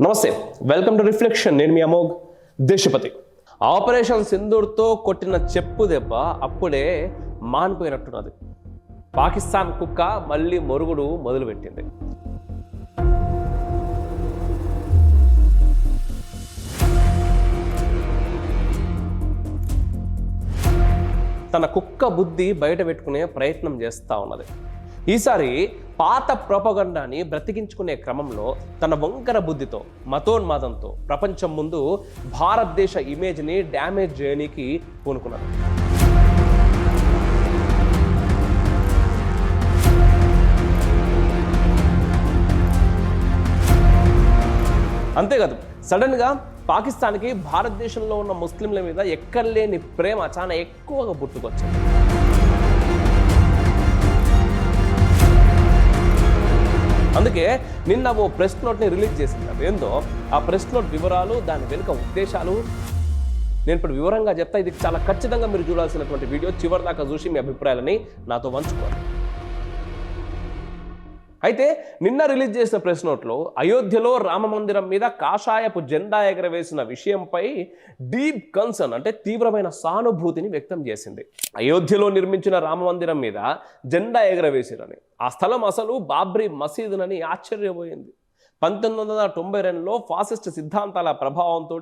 నమస్తే welcome to reflection నేను మీ అమోఘ్ దేశపతి. ఆపరేషన్ సింధూర్తో కొట్టిన చెప్పు దెబ్బ అప్పుడే మానిపోయినట్టున్నది. పాకిస్తాన్ కుక్క మళ్ళీ మొరుగుడు మొదలుపెట్టింది. తన కుక్క బుద్ధి బయట పెట్టుకునే ప్రయత్నం చేస్తూ ఉన్నది. ఈసారి పాత ప్రొపగండాని బ్రతికించుకునే క్రమంలో తన వంకర బుద్ధితో మతోన్మాదంతో ప్రపంచం ముందు భారతదేశ ఇమేజ్ని డ్యామేజ్ చేయడానికి పూనుకున్నారు. అంతేకాదు సడన్గా పాకిస్తాన్కి భారతదేశంలో ఉన్న ముస్లింల మీద ఎక్కడ లేని ప్రేమ చాలా ఎక్కువగా పుట్టుకొచ్చింది. అందుకే నిన్న ఓ ప్రెస్ నోట్ని రిలీజ్ చేసింది. అది ఏందో ఆ ప్రెస్ నోట్ వివరాలు దాని వెనుక ఉద్దేశాలు. నేను ఇప్పుడు వివరంగా చెప్తా ఇది చాలా ఖచ్చితంగా మీరు చూడాల్సినటువంటి వీడియో. చివరి దాకా చూసి మీ అభిప్రాయాలని నాతో పంచుకోవాలి అయితే నిన్న రిలీజ్ చేసిన ప్రెస్ నోట్లో అయోధ్యలో రామ మందిరం మీద కాషాయపు జెండా ఎగరవేసిన విషయంపై డీప్ కన్సర్న్ అంటే తీవ్రమైన సానుభూతిని వ్యక్తం చేసింది. అయోధ్యలో నిర్మించిన రామ మందిరం మీద జెండా ఎగరవేసిరని. ఆ స్థలం అసలు బాబ్రీ మసీదునని ఆశ్చర్యపోయింది. పంతొమ్మిది వందల తొంభై రెండులో ఫాసిస్ట్ సిద్ధాంతాల ప్రభావంతో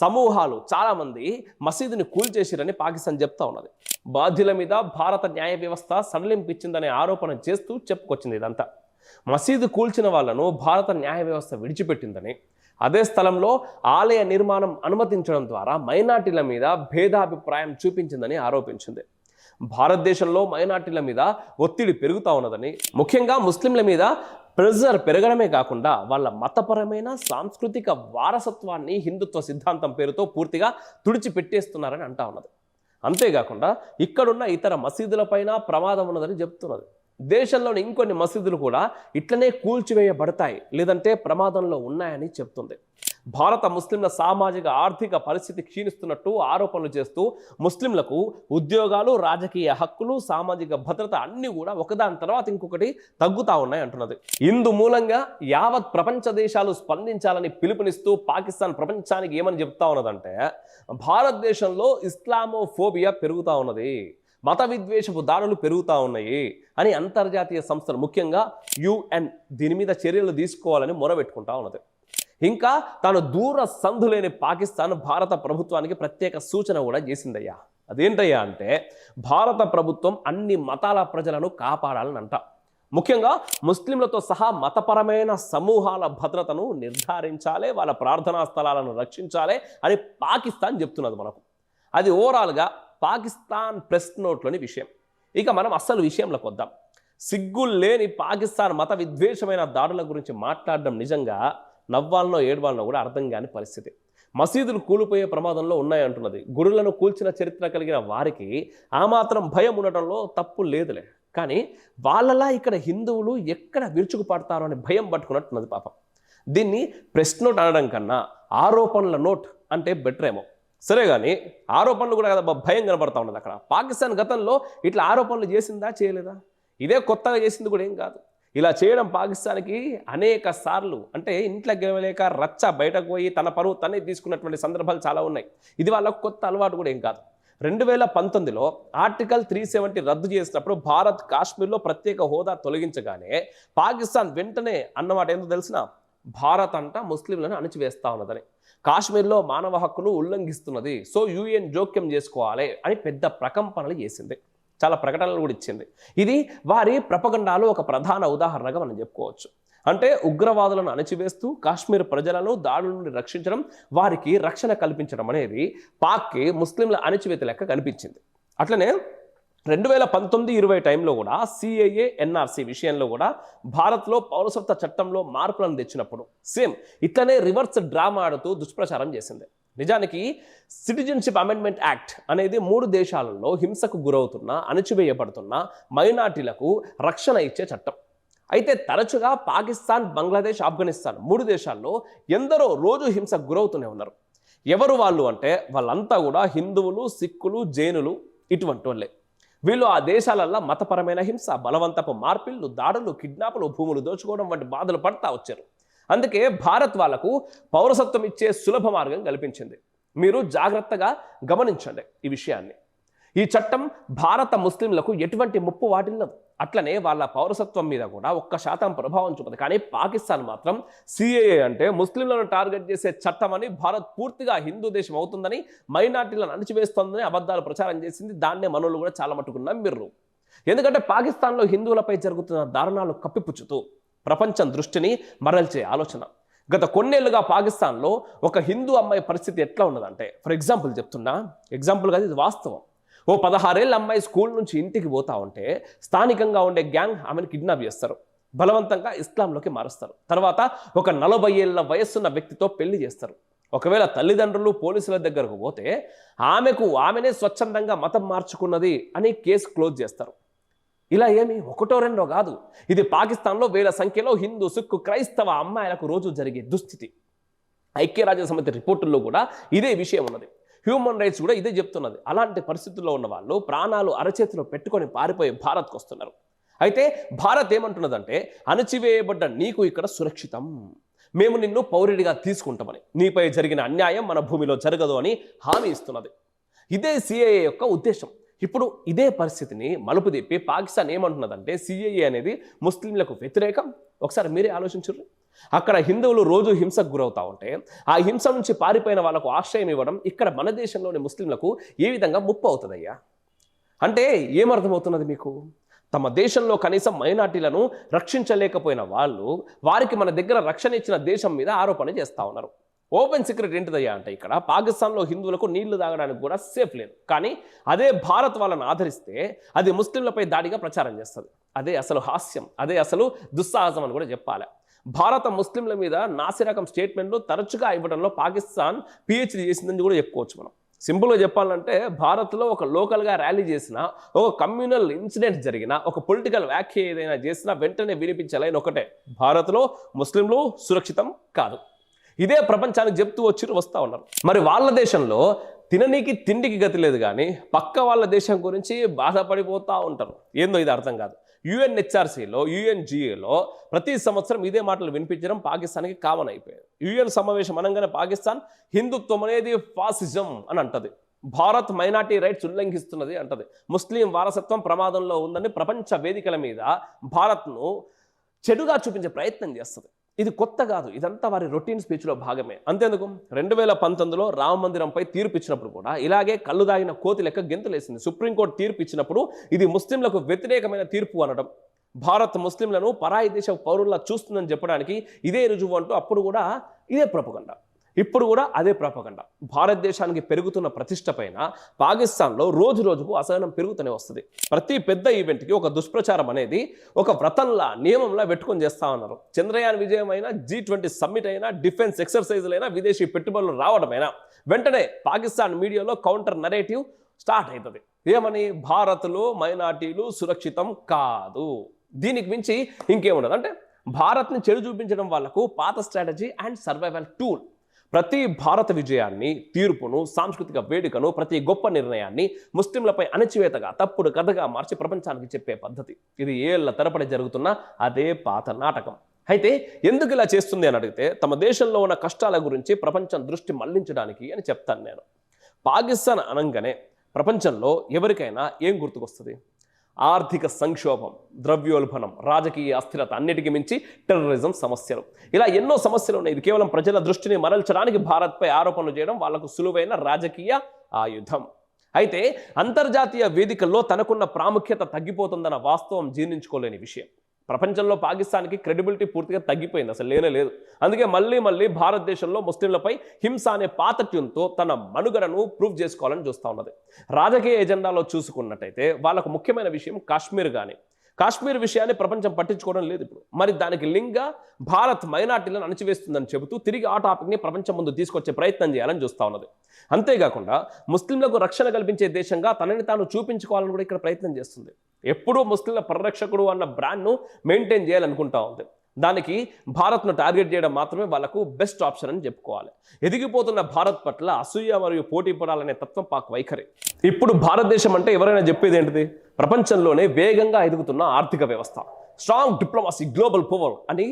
సమూహాలు చాలామంది మసీదుని కూల్చేసిరని పాకిస్తాన్ చెప్తా ఉన్నది. బాధ్యుల మీద భారత న్యాయ వ్యవస్థ సడలింపిచ్చిందనే ఆరోపణ చేస్తూ చెప్పుకొచ్చింది ఇదంతా. మసీదు కూల్చిన వాళ్ళను భారత న్యాయ వ్యవస్థ విడిచిపెట్టిందని అదే స్థలంలో ఆలయ నిర్మాణం అనుమతించడం ద్వారా మైనార్టీల మీద భేదాభిప్రాయం చూపించిందని ఆరోపించింది. భారతదేశంలో మైనార్టీల మీద ఒత్తిడి పెరుగుతూ ఉన్నదని ముఖ్యంగా ముస్లింల మీద ప్రెజర్ పెరగడమే కాకుండా వాళ్ళ మతపరమైన సాంస్కృతిక వారసత్వాన్ని హిందుత్వ సిద్ధాంతం పేరుతో పూర్తిగా తుడిచిపెట్టేస్తున్నారని అంటా ఉన్నది. అంతేకాకుండా ఇక్కడున్న ఇతర మసీదులపైన ప్రమాదం ఉన్నదని చెప్తున్నది. దేశంలోని ఇంకొన్ని మసీదులు కూడా ఇట్లనే కూల్చివేయబడతాయి లేదంటే ప్రమాదంలో ఉన్నాయని చెప్తుంది. భారత ముస్లింల సామాజిక ఆర్థిక పరిస్థితి క్షీణిస్తున్నట్టు ఆరోపణలు చేస్తూ ముస్లింలకు ఉద్యోగాలు రాజకీయ హక్కులు సామాజిక భద్రత అన్నీ కూడా ఒకదాని తర్వాత ఇంకొకటి తగ్గుతా ఉన్నాయి అంటున్నది. ఇందు మూలంగా యావత్ ప్రపంచ దేశాలు స్పందించాలని పిలుపునిస్తూ పాకిస్తాన్ ప్రపంచానికి ఏమని చెప్తా ఉన్నదంటే భారతదేశంలో ఇస్లామోఫోబియా పెరుగుతా ఉన్నది మత విద్వేషపు దాడులు పెరుగుతూ ఉన్నాయి అని అంతర్జాతీయ సంస్థలు ముఖ్యంగా యుఎన్ దీని మీద చర్యలు తీసుకోవాలని మొరబెట్టుకుంటా ఉన్నది. ఇంకా తాను దూర సంధు లేని పాకిస్తాన్ భారత ప్రభుత్వానికి ప్రత్యేక సూచన కూడా చేసిందయ్యా. అదేంటయ్యా అంటే భారత ప్రభుత్వం అన్ని మతాల ప్రజలను కాపాడాలని అంట ముఖ్యంగా ముస్లింలతో సహా మతపరమైన సమూహాల భద్రతను నిర్ధారించాలి వాళ్ళ ప్రార్థనా స్థలాలను రక్షించాలి అని పాకిస్తాన్ చెప్తున్నది మనకు. అది ఓవరాల్గా పాకిస్తాన్ ప్రెస్ నోట్లోని విషయం. ఇక మనం అస్సలు విషయంలోకి వద్దాం. సిగ్గులు లేని పాకిస్తాన్ మత విద్వేషమైన దాడుల గురించి మాట్లాడడం నిజంగా నవ్వాలనో ఏడవాలనో కూడా అర్థం కాని పరిస్థితి. మసీదులు కూలిపోయే ప్రమాదంలో ఉన్నాయంటున్నది. గురులను కూల్చిన చరిత్ర కలిగిన వారికి ఆ మాత్రం భయం ఉండటంలో తప్పు లేదులే. కానీ వాళ్ళలా ఇక్కడ హిందువులు ఎక్కడ విరుచుకుపడతారో అని భయం పట్టుకున్నట్టున్నది పాపం. దీన్ని ప్రెస్ నోట్ అనడం కన్నా ఆరోపణల నోట్ అంటే బెటర్ ఏమో. సరే కానీ ఆరోపణలు కూడా కదా భయం కనబడతా ఉన్నది అక్కడ. పాకిస్తాన్ గతంలో ఇట్లా ఆరోపణలు చేసిందా చేయలేదా? ఇదే కొత్తగా చేసింది కూడా ఏం కాదు. ఇలా చేయడం పాకిస్తాన్కి అనేక సార్లు అంటే ఇంట్లో గెలవలేక రచ్చ బయటకు పోయి తన పరువు తనే తీసుకున్నటువంటి సందర్భాలు చాలా ఉన్నాయి. ఇది వాళ్ళకు కొత్త అలవాటు కూడా ఏం కాదు. రెండు వేల పంతొమ్మిదిలో ఆర్టికల్ త్రీ సెవెంటీ రద్దు చేసినప్పుడు భారత్ కాశ్మీర్లో ప్రత్యేక హోదా తొలగించగానే పాకిస్తాన్ వెంటనే అన్నమాట ఏందో తెలిసిన? భారత్ అంట ముస్లింలను అణిచివేస్తా ఉన్నదని. కాశ్మీర్లో మానవ హక్కులు ఉల్లంఘిస్తున్నది. సో యూఎన్ జోక్యం చేసుకోవాలి అని పెద్ద ప్రకంపనలు చేసింది. చాలా ప్రకటనలు కూడా ఇచ్చింది. ఇది వారి ప్రపగండాలో ఒక ప్రధాన ఉదాహరణగా మనం చెప్పుకోవచ్చు. అంటే ఉగ్రవాదులను అణచివేస్తూ కాశ్మీర్ ప్రజలను దాడుల నుండి రక్షించడం వారికి రక్షణ కల్పించడం అనేది పాక్కి ముస్లింల అణచివేత లెక్క కనిపించింది. అట్లనే రెండు వేల పంతొమ్మిది ఇరవై టైంలో కూడా సిఏఏ ఎన్ఆర్సి విషయంలో కూడా భారత్లో పౌరసత్వ చట్టంలో మార్పులను తెచ్చినప్పుడు సేమ్ ఇట్లనే రివర్స్ డ్రామా ఆడుతూ దుష్ప్రచారం చేసింది. నిజానికి సిటిజన్షిప్ అమెండ్మెంట్ యాక్ట్ అనేది మూడు దేశాలలో హింసకు గురవుతున్న అణచివేయబడుతున్న మైనార్టీలకు రక్షణ ఇచ్చే చట్టం. అయితే తరచుగా పాకిస్తాన్ బంగ్లాదేశ్ ఆఫ్ఘనిస్తాన్ మూడు దేశాల్లో ఎందరో రోజు హింసకు గురవుతూనే ఉన్నారు. ఎవరు వాళ్ళు అంటే వాళ్ళంతా కూడా హిందువులు సిక్కులు జైనులు ఇటువంటి వాళ్ళే వీళ్ళు ఆ దేశాలల్లో మతపరమైన హింస బలవంతపు మార్పిళ్ళు దాడులు కిడ్నాపులు భూములు దోచుకోవడం వంటి బాధలు పడతా వచ్చారు. అందుకే భారత్ వాళ్ళకు పౌరసత్వం ఇచ్చే సులభ మార్గం కల్పించింది. మీరు జాగ్రత్తగా గమనించండి ఈ విషయాన్ని. ఈ చట్టం భారత ముస్లింలకు ఎటువంటి ముప్పు వాటిల్లదు. అట్లనే వాళ్ళ పౌరసత్వం మీద కూడా ఒక్క శాతం ప్రభావం చూపదు. కానీ పాకిస్తాన్ మాత్రం సిఏఏ అంటే ముస్లింలను టార్గెట్ చేసే చట్టం అని భారత్ పూర్తిగా హిందూ దేశం అవుతుందని మైనార్టీలను అణిచివేస్తోందని అబద్ధాలు ప్రచారం చేసింది. దాన్నే మనోళ్ళు కూడా చాలా మటుకు నమ్మిర్రు. ఎందుకంటే పాకిస్తాన్లో హిందువులపై జరుగుతున్న దారుణాలు కప్పిపుచ్చుతూ ప్రపంచం దృష్టిని మరల్చే ఆలోచన. గత కొన్నేళ్ళుగా పాకిస్తాన్లో ఒక హిందూ అమ్మాయి పరిస్థితి ఎట్లా ఉన్నదంటే ఫర్ ఎగ్జాంపుల్ చెప్తున్నా ఎగ్జాంపుల్ కాదు ఇది వాస్తవం. ఓ పదహారేళ్ళ అమ్మాయి స్కూల్ నుంచి ఇంటికి పోతా ఉంటే స్థానికంగా ఉండే గ్యాంగ్ ఆమెను కిడ్నాప్ చేస్తారు. బలవంతంగా ఇస్లాంలోకి మారుస్తారు. తర్వాత ఒక నలభై ఏళ్ళ వయస్సున్న వ్యక్తితో పెళ్ళి చేస్తారు. ఒకవేళ తల్లిదండ్రులు పోలీసుల దగ్గరకు పోతే ఆమెకు ఆమెనే స్వచ్ఛందంగా మతం మార్చుకున్నది అని కేసు క్లోజ్ చేస్తారు. ఇలా ఏమి? ఒకటో రెండో కాదు. ఇది పాకిస్తాన్లో వేల సంఖ్యలో హిందూ సిక్కు క్రైస్తవ అమ్మాయిలకు రోజు జరిగే దుస్థితి. ఐక్యరాజ్య సమితి రిపోర్టుల్లో కూడా ఇదే విషయం ఉన్నది. హ్యూమన్ రైట్స్ కూడా ఇదే చెప్తున్నది. అలాంటి పరిస్థితుల్లో ఉన్న వాళ్ళు ప్రాణాలు అరచేతిలో పెట్టుకొని పారిపోయి భారత్కు వస్తున్నారు అయితే భారత్ ఏమంటున్నదంటే అణచివేయబడ్డ నీకు ఇక్కడ సురక్షితం. మేము నిన్ను పౌరుడిగా తీసుకుంటామని నీపై జరిగిన అన్యాయం మన భూమిలో జరగదు అని హామీ ఇస్తున్నది. ఇదే సిఏఏ యొక్క ఉద్దేశం. ఇప్పుడు ఇదే పరిస్థితిని మలుపు తిప్పి పాకిస్తాన్ ఏమంటున్నదంటే సిఏఏ అనేది ముస్లింలకు వ్యతిరేకం? ఒకసారి మీరే ఆలోచించరు అక్కడ హిందువులు రోజు హింసకు గురవుతా ఉంటే ఆ హింస నుంచి పారిపోయిన వాళ్ళకు ఆశ్రయం ఇవ్వడం ఇక్కడ మన దేశంలోని ముస్లింలకు ఏ విధంగా ముప్పు అవుతుందయ్యా? అంటే ఏమర్థమవుతున్నది మీకు? తమ దేశంలో కనీసం మైనార్టీలను రక్షించలేకపోయిన వాళ్ళు వారికి మన దగ్గర రక్షణ ఇచ్చిన దేశం మీద ఆరోపణ చేస్తా ఉన్నారు. ఓపెన్ సీక్రెట్ ఏంటిదయ్యా అంటే ఇక్కడ పాకిస్తాన్లో హిందువులకు నీళ్ళు తాగడానికి కూడా సేఫ్ లేదు. కానీ అదే భారత్ వాళ్ళని ఆదరిస్తే అది ముస్లింలపై దాడిగా ప్రచారం చేస్తుంది. అదే అసలు హాస్యం అదే అసలు దుస్సాహసం అని కూడా చెప్పాలి. భారత ముస్లింల మీద నాసిరకం స్టేట్మెంట్లు తరచుగా ఇవ్వడంలో పాకిస్తాన్ పిహెచ్డి చేసిందని కూడా చెప్పుకోవచ్చు మనం. సింపుల్గా చెప్పాలంటే భారత్లో ఒక లోకల్గా ర్యాలీ చేసిన ఒక కమ్యూనల్ ఇన్సిడెంట్ జరిగిన ఒక పొలిటికల్ వ్యాఖ్య ఏదైనా చేసినా వెంటనే వినిపించాలని ఒకటే. భారత్లో ముస్లింలు సురక్షితం కాదు. ఇదే ప్రపంచానికి చెప్తూ వచ్చి వస్తూ ఉన్నారు. మరి వాళ్ళ దేశంలో తిననీకి తిండికి గతి లేదు కానీ పక్క వాళ్ళ దేశం గురించి బాధపడిపోతూ ఉంటారు. ఏందో ఇది అర్థం కాదు. యుఎన్హెచ్ఆర్సీలో యుఎన్జిఏలో ప్రతి సంవత్సరం ఇదే మాటలు వినిపించడం పాకిస్తాన్కి కామన్ అయిపోయింది యుఎన్ సమావేశం అనగానే పాకిస్తాన్ హిందుత్వం అనేది ఫాసిజం అని అంటది. భారత్ మైనార్టీ రైట్స్ ఉల్లంఘిస్తున్నది అంటది. ముస్లిం వారసత్వం ప్రమాదంలో ఉందని ప్రపంచ వేదికల మీద భారత్ను చెడుగా చూపించే ప్రయత్నం చేస్తుంది. ఇది కొత్త కాదు ఇదంతా వారి రొటీన్ స్పీచ్లో భాగమే. అంతేందుకు? రెండు వేల పంతొమ్మిదిలో రామ మందిరంపై తీర్పు ఇచ్చినప్పుడు కూడా ఇలాగే కళ్ళు దాగిన కోతి లెక్క గెంతులేసింది. సుప్రీంకోర్టు తీర్పు ఇచ్చినప్పుడు ఇది ముస్లింలకు వ్యతిరేకమైన తీర్పు అనడం. భారత్ ముస్లింలను పరాయి దేశ పౌరుల్లా చూస్తుందని చెప్పడానికి ఇదే రుజువు అంటూ అప్పుడు కూడా ఇదే ప్రపగండ. ఇప్పుడు కూడా అదే ప్రాపగండ. భారతదేశానికి పెరుగుతున్న ప్రతిష్ట పైన పాకిస్తాన్లో రోజు రోజుకు అసహనం పెరుగుతూనే వస్తుంది. ప్రతి పెద్ద ఈవెంట్కి ఒక దుష్ప్రచారం అనేది ఒక వ్రతంలా నియమంలా పెట్టుకొని చేస్తా ఉన్నారు. చంద్రయాన్ విజయం అయినా జీ ట్వంటీ సమ్మిట్ అయినా డిఫెన్స్ ఎక్సర్సైజులైనా విదేశీ పెట్టుబడులు రావడమైనా వెంటనే పాకిస్తాన్ మీడియాలో కౌంటర్ నరేటివ్ స్టార్ట్ అవుతుంది ఏమని? భారత్లో మైనార్టీలు సురక్షితం కాదు. దీనికి మించి ఇంకేముండదు. అంటే భారత్ని చెడు చూపించడం వాళ్ళకు పాత స్ట్రాటజీ అండ్ సర్వైవల్ టూల్ ప్రతి భారత విజయాన్ని తీర్పును సాంస్కృతిక వేడుకను ప్రతి గొప్ప నిర్ణయాన్ని ముస్లింలపై అణచివేతగా తప్పుడు కథగా మార్చి ప్రపంచానికి చెప్పే పద్ధతి. ఇది ఏళ్ళ తరపడి జరుగుతున్న అదే పాత నాటకం. అయితే ఎందుకు ఇలా చేస్తుంది అని అడిగితే తమ దేశంలో ఉన్న కష్టాల గురించి ప్రపంచం దృష్టి మళ్ళించడానికి అని చెప్తాను నేను. పాకిస్తాన్ అనగానే ప్రపంచంలో ఎవరికైనా ఏం గుర్తుకొస్తుంది? ఆర్థిక సంక్షోభం ద్రవ్యోల్బణం రాజకీయ అస్థిరత అన్నిటికీ మించి టెర్రరిజం సమస్యలు. ఇలా ఎన్నో సమస్యలు ఉన్నాయి. ఇది కేవలం ప్రజల దృష్టిని మరల్చడానికి భారత్పై ఆరోపణలు చేయడం వాళ్ళకు సులువైన రాజకీయ ఆయుధం. అయితే అంతర్జాతీయ వేదికల్లో తనకున్న ప్రాముఖ్యత తగ్గిపోతుందన్న వాస్తవం జీర్ణించుకోలేని విషయం. ప్రపంచంలో పాకిస్తాన్కి క్రెడిబిలిటీ పూర్తిగా తగ్గిపోయింది. అసలు లేనే లేదు. అందుకే మళ్ళీ మళ్ళీ భారతదేశంలో ముస్లింలపై హింస అనే పాత ట్యూన్తో తన మనుగడను ప్రూవ్ చేసుకోవాలని చూస్తూ ఉన్నది. రాజకీయ ఎజెండాలో చూసుకున్నట్టయితే వాళ్ళకు ముఖ్యమైన విషయం కాశ్మీర్ కానీ కాశ్మీర్ విషయాన్ని ప్రపంచం పట్టించుకోవడం లేదు ఇప్పుడు. మరి దానికి లింక్గా భారత్ మైనార్టీలను అణచివేస్తుందని చెబుతూ తిరిగి ఆ టాపిక్ని ప్రపంచం ముందు తీసుకొచ్చే ప్రయత్నం చేయాలని చూస్తూ ఉన్నది. అంతేకాకుండా ముస్లింలకు రక్షణ కల్పించే దేశంగా తనని తాను చూపించుకోవాలని కూడా ఇక్కడ ప్రయత్నం చేస్తుంది. ఎప్పుడూ ముస్లింల పరిరక్షకుడు అన్న బ్రాండ్ను మెయింటైన్ చేయాలనుకుంటా ఉంది. దానికి భారత్ను టార్గెట్ చేయడం మాత్రమే వాళ్ళకు బెస్ట్ ఆప్షన్ అని చెప్పుకోవాలి. ఎదిగిపోతున్న భారత్ పట్ల అసూయ మరియు పోటీ పడాలనే తత్వం పాక్ వైఖరి. ఇప్పుడు భారతదేశం అంటే ఎవరైనా చెప్పేది ఏంటిది? ప్రపంచంలోనే వేగంగా ఎదుగుతున్న ఆర్థిక వ్యవస్థ. స్ట్రాంగ్ డిప్లొమసీ గ్లోబల్ పవర్ అని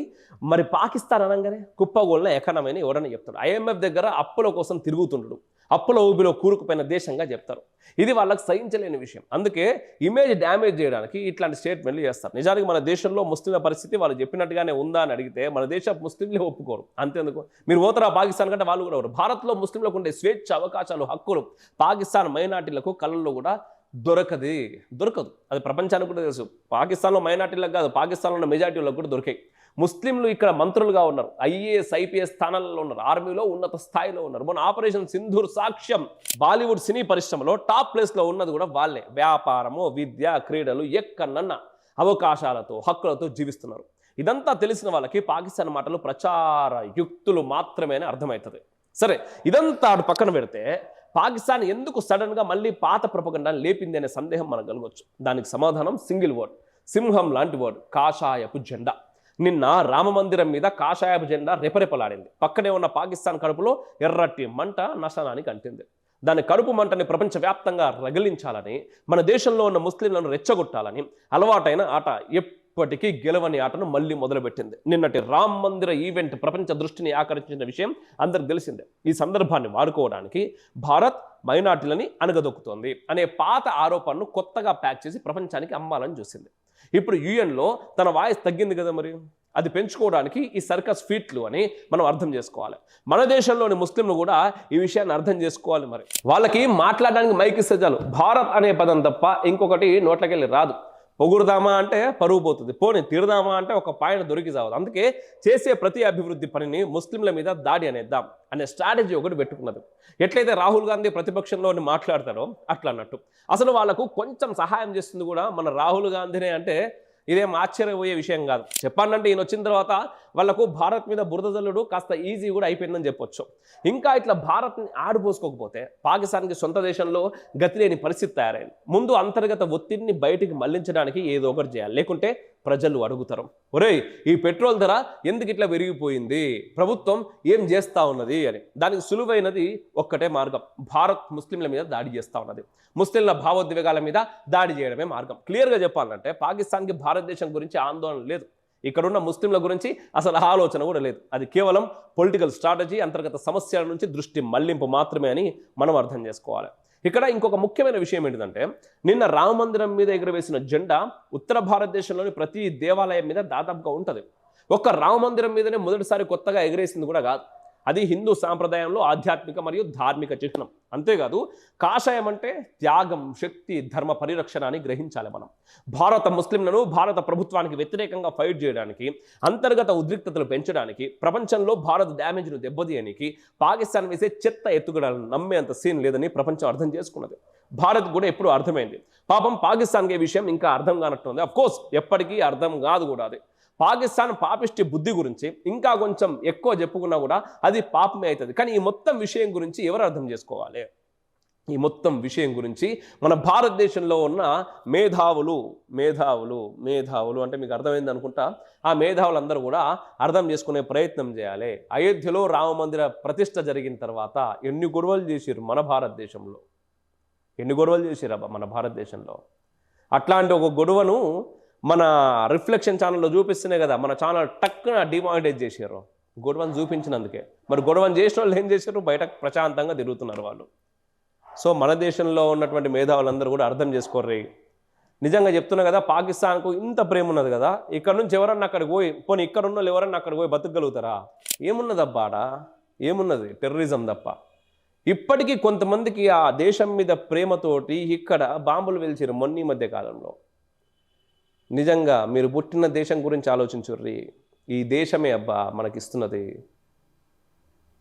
మరి పాకిస్తాన్ అనగానే కుప్పగోళ్ళ ఎకానమీని ఎవరైనా చెప్తాడు ఐఎంఎఫ్ దగ్గర అప్పుల కోసం తిరుగుతుండడు. అప్పుల ఊబిలో కూరుకుపోయిన దేశంగా చెప్తారు. ఇది వాళ్ళకి సహించలేని విషయం. అందుకే ఇమేజ్ డ్యామేజ్ చేయడానికి ఇట్లాంటి స్టేట్మెంట్లు చేస్తారు. నిజానికి మన దేశంలో ముస్లింల పరిస్థితి వాళ్ళు చెప్పినట్టుగానే ఉందా అని అడిగితే మన దేశ ముస్లింలే ఒప్పుకోరు. అంతేందుకు? మీరు పోతారా పాకిస్తాన్ కంటే వాళ్ళు కూడా భారత్లో ముస్లింలకు ఉండే స్వేచ్ఛ అవకాశాలు హక్కులు పాకిస్తాన్ మైనార్టీలకు కళల్లో కూడా దొరకది. దొరకదు. అది ప్రపంచానికి కూడా తెలుసు. పాకిస్తాన్లో మైనార్టీలకు కాదు పాకిస్తాన్లో ఉన్న మెజార్టీలకు కూడా దొరికాయి. ముస్లింలు ఇక్కడ మంత్రులుగా ఉన్నారు. ఐఏఎస్ ఐపీఎస్ స్థానాలలో ఉన్నారు. ఆర్మీలో ఉన్నత స్థాయిలో ఉన్నారు. మన ఆపరేషన్ సింధూర్ సాక్ష్యం బాలీవుడ్ సినీ పరిశ్రమలో టాప్ ప్లేస్లో ఉన్నది కూడా వాళ్ళే. వ్యాపారము విద్య క్రీడలు ఎక్కడన్నా అవకాశాలతో హక్కులతో జీవిస్తున్నారు. ఇదంతా తెలిసిన వాళ్ళకి పాకిస్తాన్ మాటలు ప్రచార యుక్తులు మాత్రమే అర్థమవుతుంది. సరే ఇదంతా అటు పక్కన పెడితే పాకిస్తాన్ ఎందుకు సడన్గా మళ్ళీ పాత ప్రపగండాన్ని లేపింది అనే సందేహం మనకు కలగవచ్చు దానికి సమాధానం సింగిల్ వర్డ్. సింహం లాంటి వర్డ్. కాషాయపు జెండా. నిన్న రామ మందిరం మీద కాషాయపు జెండా రెపరెపలాడింది. పక్కనే ఉన్న పాకిస్తాన్ కడుపులో ఎర్రటి మంట నశనానికి అంటింది. దాని కడుపు మంటని ప్రపంచవ్యాప్తంగా రగిలించాలని మన దేశంలో ఉన్న ముస్లింలను రెచ్చగొట్టాలని అలవాటైన ఆట ఎప్పటికీ గెలవని ఆటను మళ్ళీ మొదలుపెట్టింది. నిన్నటి రామ్ మందిర ఈవెంట్ ప్రపంచ దృష్టిని ఆకర్షించిన విషయం అందరికి తెలిసిందే. ఈ సందర్భాన్ని వాడుకోవడానికి భారత్ మైనార్టీలని అణగదొక్కుతోంది అనే పాత ఆరోపణను కొత్తగా ప్యాక్ చేసి ప్రపంచానికి అమ్మాలని చూసింది. ఇప్పుడు యుఎన్లో తన వాయిస్ తగ్గింది కదా మరి? అది పెంచుకోవడానికి ఈ సర్కస్ ఫీట్లు అని మనం అర్థం చేసుకోవాలి. మన దేశంలోని ముస్లింలు కూడా ఈ విషయాన్ని అర్థం చేసుకోవాలి మరి. వాళ్ళకి మాట్లాడడానికి మైక్ ఇస్తే చాలు. భారత్ అనే పదం తప్ప ఇంకొకటి నోట్లకెళ్ళి రాదు. పొగుడుదామా అంటే పరువు పోతుంది. పోనీ తిడదామా అంటే ఒక పాయింట్ దొరికి చావదు అందుకే చేసే ప్రతి అభివృద్ధి పనిని ముస్లింల మీద దాడి అనేద్దాం అనే స్ట్రాటజీ ఒకటి పెట్టుకున్నది. ఎట్లయితే రాహుల్ గాంధీ ప్రతిపక్షంలో మాట్లాడతాడో మాట్లాడతారో అట్లా అన్నట్టు అసలు వాళ్ళకు కొంచెం సహాయం చేస్తుంది కూడా మన రాహుల్ గాంధీనే అంటే ఇదేం ఆశ్చర్యపోయే విషయం కాదు. చెప్పానంటే ఈయన వచ్చిన తర్వాత వాళ్ళకు భారత్ మీద బురదజల్లుడు కాస్త ఈజీ కూడా అయిపోయిందని చెప్పొచ్చు. ఇంకా ఇట్లా భారత్ని ఆడిపోసుకోకపోతే పాకిస్తాన్కి సొంత దేశంలో గతి లేని పరిస్థితి తయారైంది. ముందు అంతర్గత ఒత్తిడిని బయటికి మళ్ళించడానికి ఏదో ఒకటి చేయాలి. లేకుంటే ప్రజలు అడుగుతారు. ఒరేయ్ ఈ పెట్రోల్ ధర ఎందుకు ఇట్లా పెరిగిపోయింది? ప్రభుత్వం ఏం చేస్తా ఉన్నది అని. దానికి సులువైనది ఒక్కటే మార్గం. భారత్ ముస్లింల మీద దాడి చేస్తా ఉన్నది. ముస్లింల భావోద్వేగాల మీద దాడి చేయడమే మార్గం. క్లియర్గా చెప్పాలంటే పాకిస్తాన్కి భారతదేశం గురించి ఆందోళన లేదు. ఇక్కడున్న ముస్లింల గురించి అసలు ఆలోచన కూడా లేదు. అది కేవలం పొలిటికల్ స్ట్రాటజీ అంతర్గత సమస్యల నుంచి దృష్టి మళ్ళింపు మాత్రమే అని మనం అర్థం చేసుకోవాలి. ఇక్కడ ఇంకొక ముఖ్యమైన విషయం ఏంటంటే నిన్న రామ మందిరం మీద ఎగురవేసిన జెండా ఉత్తర భారతదేశంలోని ప్రతి దేవాలయం మీద దాదాపుగా ఉంటుంది. ఒక్క రామ మందిరం మీదనే మొదటిసారి కొత్తగా ఎగరేసింది కూడా కాదు. అది హిందూ సాంప్రదాయంలో ఆధ్యాత్మిక మరియు ధార్మిక చిహ్నం. అంతేకాదు కాషాయం అంటే త్యాగం శక్తి ధర్మ పరిరక్షణ అని గ్రహించాలి మనం. భారత ముస్లింలను భారత ప్రభుత్వానికి వ్యతిరేకంగా ఫైట్ చేయడానికి అంతర్గత ఉద్రిక్తతలు పెంచడానికి ప్రపంచంలో భారత్ డ్యామేజ్ను దెబ్బతీయడానికి పాకిస్తాన్ వేసే చెత్త ఎత్తుగడలను నమ్మేంత సీన్ లేదని ప్రపంచం అర్థం చేసుకున్నది. భారత్ కూడా ఎప్పుడు అర్థమైంది. పాపం పాకిస్తాన్కి విషయం ఇంకా అర్థం కానట్టుంది. అఫ్కోర్స్ ఎప్పటికీ అర్థం కాదు కూడా అది. పాకిస్తాన్ పాపిష్టి బుద్ధి గురించి ఇంకా కొంచెం ఎక్కువ చెప్పుకున్నా కూడా అది పాపమే అవుతుంది. కానీ ఈ మొత్తం విషయం గురించి ఎవరు అర్థం చేసుకోవాలి? ఈ మొత్తం విషయం గురించి మన భారతదేశంలో ఉన్న మేధావులు మేధావులు మేధావులు అంటే మీకు అర్థమైంది అనుకుంటా? ఆ మేధావులందరూ కూడా అర్థం చేసుకునే ప్రయత్నం చేయాలి. అయోధ్యలో రామ మందిర ప్రతిష్ట జరిగిన తర్వాత ఎన్ని గొడవలు చేసిరు మన భారతదేశంలో? ఎన్ని గొడవలు చేసిరు మన భారతదేశంలో? అట్లాంటి ఒక గొడవను మన రిఫ్లెక్షన్ ఛానల్లో చూపిస్తున్నాయి కదా మన ఛానల్ టక్కున డిమానిటైజ్ చేశారు గొడవను చూపించినందుకే. మరి గొడవను చేసిన వాళ్ళు ఏం చేశారు బయట ప్రశాంతంగా తిరుగుతున్నారు వాళ్ళు. సో మన దేశంలో ఉన్నటువంటి మేధావులందరూ కూడా అర్థం చేసుకోర్రీ. నిజంగా చెప్తున్నా కదా పాకిస్తాన్కు ఇంత ప్రేమ ఉన్నది కదా ఇక్కడ నుంచి ఎవరన్నా అక్కడికి పోయి పోనీ ఇక్కడ ఉన్న వాళ్ళు ఎవరన్నా అక్కడికి పోయి బతకగలుగుతారా? ఏమున్నదబ్బా ఆడ? ఏమున్నది? టెర్రరిజం తప్ప. ఇప్పటికీ కొంతమందికి ఆ దేశం మీద ప్రేమతోటి ఇక్కడ బాంబులు వెలిచారు మొన్న ఈ మధ్య కాలంలో. నిజంగా మీరు పుట్టిన దేశం గురించి ఆలోచించుర్రి. ఈ దేశమే అబ్బా మనకిస్తున్నది.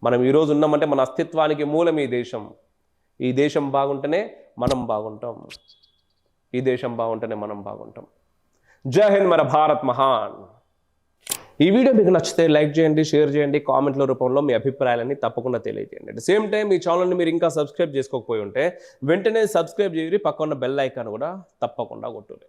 మనం ఈరోజు ఉన్నామంటే మన అస్తిత్వానికి మూలం ఈ దేశం. ఈ దేశం బాగుంటేనే మనం బాగుంటాం. ఈ దేశం బాగుంటేనే మనం బాగుంటాం. జై హింద్ మన భారత్ మహాన్. ఈ వీడియో మీకు నచ్చితే లైక్ చేయండి షేర్ చేయండి కామెంట్ల రూపంలో మీ అభిప్రాయాలని తప్పకుండా తెలియజేయండి. అట్ సేమ్ టైం ఈ ఛానల్ని మీరు ఇంకా సబ్స్క్రైబ్ చేసుకోకపోయి ఉంటే వెంటనే సబ్స్క్రైబ్ చేయండి పక్కన బెల్ ఐకాన్ కూడా తప్పకుండా కొట్టుకోండి